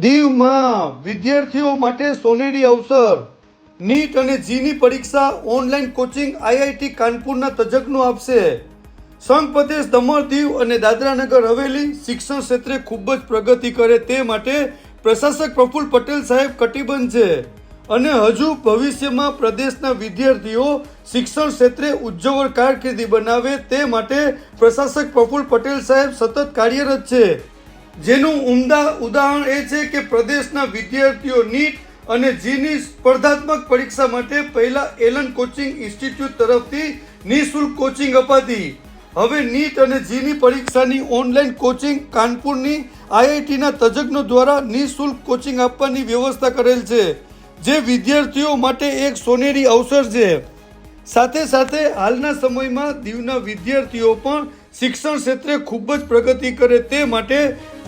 દીવમાં વિદ્યાર્થીઓ માટે સોનેરી અવસર. નીટ અને જીની પરીક્ષા ઓનલાઈન કોચિંગ આઈઆઈટી કાનપુરના તજજ્ઞો આપશે. સંઘ પ્રદેશ દમણ દીવ અને દાદરાનગર હવેલી શિક્ષણ ક્ષેત્રે ખૂબ જ પ્રગતિ કરે તે માટે પ્રશાસક પ્રફુલ્લ પટેલ સાહેબ કટિબદ્ધ છે. અને હજુ ભવિષ્યમાં પ્રદેશના વિદ્યાર્થીઓ શિક્ષણ ક્ષેત્રે ઉજ્જવળ કારકિર્દી બનાવે તે માટે પ્રશાસક પ્રફુલ્લ પટેલ સાહેબ સતત કાર્યરત છે. જેનું ઉમદા ઉદાહરણ એ છે કે પ્રદેશના વિદ્યાર્થીઓ નીટ અને જીની સ્પર્ધાત્મક પરીક્ષા માટે પહેલા એલન કોચિંગ ઇન્સ્ટિટ્યૂટ તરફથી નિઃશુલ્ક કોચિંગ અપાતી. હવે નીટ અને જીની પરીક્ષાની ઓનલાઈન કોચિંગ કાનપુરની આઈઆઈટીના તજજ્ઞો દ્વારા નિઃશુલ્ક કોચિંગ આપવાની વ્યવસ્થા કરેલ છે, જે વિદ્યાર્થીઓ માટે એક સોનેરી અવસર છે. સાથે સાથે હાલના સમયમાં દીવના વિદ્યાર્થીઓ પણ શિક્ષણ ક્ષેત્રે ખૂબ જ પ્રગતિ કરે તે માટે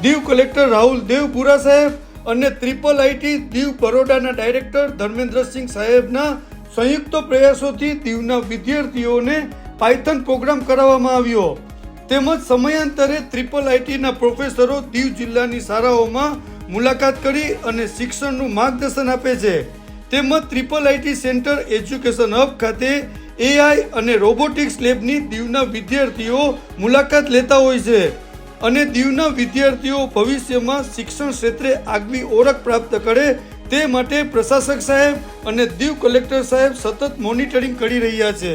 દીવ કલેક્ટર રાહુલ દેવપુરા સાહેબ અને ત્રિપલ આઈટી દીવ બરોડાના ડાયરેક્ટર ધર્મેન્દ્રસિંહ સાહેબના સંયુક્ત પ્રયાસોથી દીવના વિદ્યાર્થીઓને પાયથન પ્રોગ્રામ કરાવવામાં આવ્યો. તેમજ સમયાંતરે ત્રિપલ આઈટીના પ્રોફેસરો દીવ જિલ્લાની શાળાઓમાં મુલાકાત કરી અને શિક્ષણનું માર્ગદર્શન આપે છે. તેમજ triple IT centre education hub ખાતે એઆઈ અને રોબોટિક્સ લેબની દીવના વિદ્યાર્થીઓ મુલાકાત લેતા હોય છે. અને દીવના વિદ્યાર્થીઓ ભવિષ્યમાં શિક્ષણ ક્ષેત્રે આગવી ઓળખ પ્રાપ્ત કરે તે માટે પ્રશાસક સાહેબ અને દીવ કલેક્ટર સાહેબ સતત મોનિટરિંગ કરી રહ્યા છે.